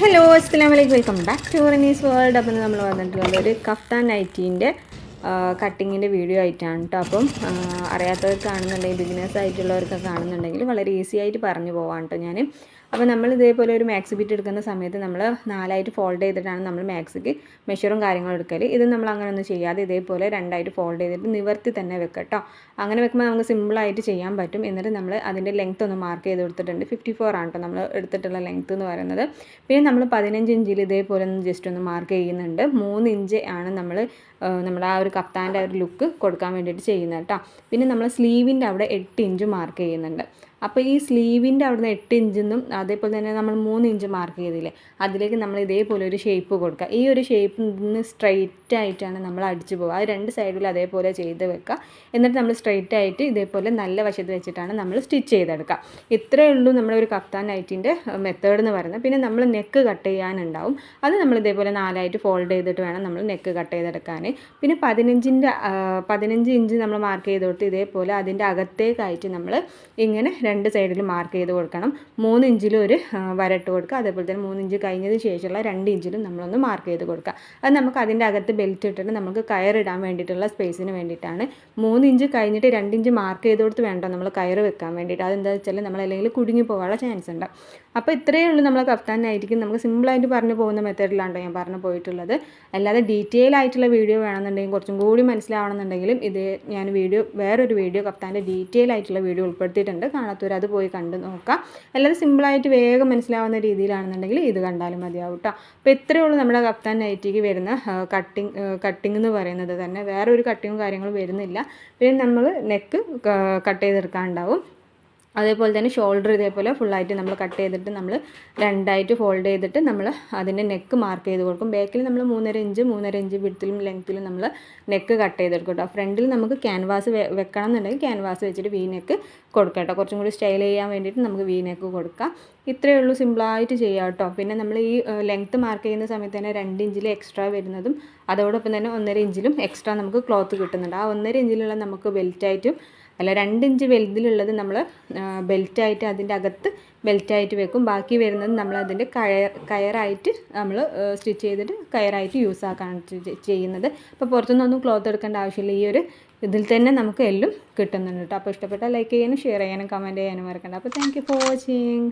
Hello അസ്സാം വലൈക്കും welcome back to Ranees world അപ്പം നമ്മൾ വന്നിട്ടുള്ളത് ഒരു കഫ്താൻ നൈറ്റീന്റെ കട്ടിങ്ങിന്റെ വീഡിയോ ആയിട്ടാണ് കേട്ടോ അപ്പം അറിയാത്തവർക്ക് അറിയാത്തവർ കാണുന്നുണ്ടെങ്കിൽ ബിഗിനേഴ്സ് ആയിട്ടുള്ളവർക്ക് കാണുന്നുണ്ടെങ്കിൽ വളരെ ഈസി ആയിട്ട് പറഞ്ഞു പോവാണ് കേട്ടോ ഞാൻ അപ്പോൾ നമ്മൾ ഇതേപോലെ ഒരു മാക്സി ബിറ്റ് എടുക്കുന്ന സമയത്ത് നമ്മൾ നാലായിട്ട് ഫോൾഡ് ചെയ്തിട്ടാണ് നമ്മൾ മാക്സിക്ക് മെഷറും കാര്യങ്ങളും എടുക്കൽ ഇത് നമ്മൾ അങ്ങനെ ഒന്നും ചെയ്യാതെ ഇതേപോലെ രണ്ടായിട്ട് ഫോൾഡ് ചെയ്തിട്ട് നിവർത്തി തന്നെ വെക്കാം കേട്ടോ അങ്ങനെ വെക്കുമ്പോൾ നമുക്ക് സിമ്പിളായിട്ട് ചെയ്യാൻ പറ്റും. എന്നിട്ട് നമ്മൾ അതിന്റെ ലെങ്ത് ഒന്ന് മാർക്ക് ചെയ്ത് കൊടുത്തിട്ടുണ്ട്. ഫിഫ്റ്റി ഫോർ ആണ് കേട്ടോ നമ്മൾ എടുത്തിട്ടുള്ള ലെങ്ത് എന്ന് പറയുന്നത്. പിന്നെ നമ്മൾ പതിനഞ്ച് ഇഞ്ചിൽ ഇതേപോലെ ഒന്ന് ജസ്റ്റ് ഒന്ന് മാർക്ക് ചെയ്യുന്നുണ്ട്. മൂന്ന് ഇഞ്ച് ആണ് നമ്മൾ നമ്മുടെ ആ ഒരു കപ്താന്റെ ആ ഒരു ലുക്ക് കൊടുക്കാൻ വേണ്ടിയിട്ട് ചെയ്യുന്നത് കേട്ടോ. പിന്നെ നമ്മൾ സ്ലീവിന്റെ അവിടെ എട്ട് ഇഞ്ച് മാർക്ക് ചെയ്യുന്നുണ്ട്. അപ്പോൾ ഈ സ്ലീവിന്റെ അവിടുന്ന് എട്ട് ഇഞ്ചെന്നും അതേപോലെ തന്നെ നമ്മൾ മൂന്ന് ഇഞ്ച് മാർക്ക് ചെയ്തില്ലേ അതിലേക്ക് നമ്മൾ ഇതേപോലെ ഒരു ഷേപ്പ് കൊടുക്കുക. ഈ ഒരു ഷേപ്പിൽ നിന്ന് സ്ട്രൈറ്റ് ആയിട്ടാണ് നമ്മൾ അടിച്ചു പോകുക അത് രണ്ട് സൈഡിൽ അതേപോലെ ചെയ്ത് വെക്കുക. എന്നിട്ട് നമ്മൾ സ്ട്രൈറ്റ് ആയിട്ട് ഇതേപോലെ നല്ല വശത്ത് വെച്ചിട്ടാണ് നമ്മൾ സ്റ്റിച്ച് ചെയ്തെടുക്കുക. ഇത്രയേ ഉള്ളൂ നമ്മുടെ ഒരു കഫ്താൻ നൈറ്റിന്റെ മെത്തേഡ് എന്ന് പറയുന്നത്. പിന്നെ നമ്മൾ നെക്ക് കട്ട് ചെയ്യാനുണ്ടാവും. അത് നമ്മൾ ഇതേപോലെ നാലായിട്ട് ഫോൾഡ് ചെയ്തിട്ട് വേണം നമ്മൾ നെക്ക് കട്ട് ചെയ്തെടുക്കാൻ. പിന്നെ പതിനഞ്ചിന്റെ പതിനഞ്ച് ഇഞ്ച് നമ്മൾ മാർക്ക് ചെയ്ത് കൊടുത്ത് ഇതേപോലെ അതിന്റെ അകത്തേക്കായിട്ട് നമ്മൾ ഇങ്ങനെ രണ്ട് സൈഡിൽ മാർക്ക് ചെയ്ത് കൊടുക്കണം. മൂന്ന് ഇഞ്ചിലും ഒരു വരട്ട് കൊടുക്കുക. അതേപോലെ തന്നെ മൂന്ന് ഇഞ്ച് കഴിഞ്ഞതിന് ശേഷമുള്ള രണ്ട് ഇഞ്ചിലും നമ്മളൊന്ന് മാർക്ക് ചെയ്ത് കൊടുക്കുക. അത് നമുക്ക് അതിന്റെ അകത്ത് ബെൽറ്റ് ഇട്ടിട്ട് നമുക്ക് കയറിടാൻ വേണ്ടിയിട്ടുള്ള സ്പേസിന് വേണ്ടിയിട്ടാണ്. മൂന്ന് ഇഞ്ച് കഴിഞ്ഞിട്ട് രണ്ട് ഇഞ്ച് മാർക്ക് ചെയ്ത് കൊടുത്ത് വേണ്ട നമ്മൾ കയർ വെക്കാൻ വേണ്ടിയിട്ട്. അതെന്താ വെച്ചാൽ നമ്മൾ അല്ലെങ്കിൽ കുടുങ്ങി പോകാനുള്ള ചാൻസ് ഉണ്ട്. അപ്പോൾ ഇത്രയേ ഉള്ളൂ നമ്മൾ കഫ്താനായിരിക്കും നമുക്ക് സിമ്പിളായിട്ട് പറഞ്ഞു പോകുന്ന മെത്തേഡിലാണ്ടോ ഞാൻ പറഞ്ഞു പോയിട്ടുള്ളത്. അല്ലാതെ ഡീറ്റെയിൽ ആയിട്ടുള്ള വീഡിയോ വേണമെന്നുണ്ടെങ്കിൽ കുറച്ചും കൂടി മനസ്സിലാവണമെന്നുണ്ടെങ്കിലും ഇത് ഞാൻ വീഡിയോ വേറൊരു വീഡിയോ കഫ്താന്റെ ഡീറ്റെയിൽ ആയിട്ടുള്ള വീഡിയോ ഉൾപ്പെടുത്തിയിട്ടുണ്ട്. കാണാത്തവർ അത് പോയി കണ്ട് നോക്കാം. അല്ലാതെ സിമ്പിളായിട്ട് വേഗം മനസ്സിലാവുന്ന രീതിയിലാണെന്നുണ്ടെങ്കിൽ ഇത് കണ്ടാലും മതിയാവും കേട്ടോ അപ്പോൾ ഇത്രയേ ഉള്ളൂ നമ്മുടെ കഫ്താൻ നൈറ്റിക്ക് വരുന്ന കട്ടിങ് കട്ടിങ് എന്ന് പറയുന്നത് തന്നെ. വേറെ ഒരു കട്ടിങ്ങും കാര്യങ്ങളും വരുന്നില്ല. പിന്നെ നമ്മൾ നെക്ക് കട്ട് ചെയ്തെടുക്കാനുണ്ടാവും അതേപോലെ തന്നെ ഷോൾഡർ ഇതേപോലെ ഫുള്ളായിട്ട് നമ്മൾ കട്ട് ചെയ്തിട്ട് നമ്മൾ രണ്ടായിട്ട് ഫോൾഡ് ചെയ്തിട്ട് നമ്മൾ അതിന്റെ നെക്ക് മാർക്ക് ചെയ്ത് കൊടുക്കും. ബാക്കിൽ നമ്മൾ മൂന്നര ഇഞ്ച് മൂന്നര ഇഞ്ച് വിടത്തിലും ലെങ്ത്തിലും നമ്മൾ നെക്ക് കട്ട് ചെയ്തെടുക്കും കേട്ടോ ഫ്രണ്ടിൽ നമുക്ക് ക്യാൻവാസ് വെക്കണം എന്നുണ്ടെങ്കിൽ ക്യാൻവാസ് വെച്ചിട്ട് വി നെക്ക് കൊടുക്കാം കേട്ടോ കുറച്ചും കൂടി സ്റ്റൈൽ ചെയ്യാൻ വേണ്ടിയിട്ട് നമുക്ക് വി നെക്ക് കൊടുക്കാം. ഇത്രയേ ഉള്ളൂ സിമ്പിളായിട്ട് ചെയ്യാം കേട്ടോ പിന്നെ നമ്മൾ ഈ ലെങ്ത്ത് മാർക്ക് ചെയ്യുന്ന സമയത്ത് തന്നെ രണ്ട് ഇഞ്ചിൽ എക്സ്ട്രാ വരുന്നതും അതോടൊപ്പം തന്നെ ഒന്നര ഇഞ്ചിലും എക്സ്ട്രാ നമുക്ക് ക്ലോത്ത് കിട്ടുന്നുണ്ട്. ആ ഒന്നര ഇഞ്ചിലുള്ള നമുക്ക് ബെൽറ്റായിട്ടും അല്ല രണ്ട് ഇഞ്ച് വലുതിലുള്ളത് നമ്മൾ ബെൽറ്റായിട്ട് അതിന്റെ അകത്ത് ബെൽറ്റായിട്ട് വെക്കും. ബാക്കി വരുന്നത് നമ്മൾ അതിന്റെ കയർ കയറായിട്ട് നമ്മൾ സ്റ്റിച്ച് ചെയ്തിട്ട് കയറായിട്ട് യൂസ് ആക്കാണ് ചെയ്യുന്നത്. അപ്പോൾ പുറത്തുനിന്നൊന്നും ക്ലോത്ത് എടുക്കേണ്ട ആവശ്യമില്ല. ഈ ഒരു ഇതിൽ തന്നെ നമുക്ക് എല്ലാം കിട്ടുന്നുണ്ട് കേട്ടോ. അപ്പോൾ ഇഷ്ടപ്പെട്ടാൽ ലൈക്ക് ചെയ്യാനും ഷെയർ ചെയ്യാനും കമന്റ് ചെയ്യാനും മറക്കണ്ട. അപ്പോൾ താങ്ക് യു ഫോർ വാച്ചിങ്.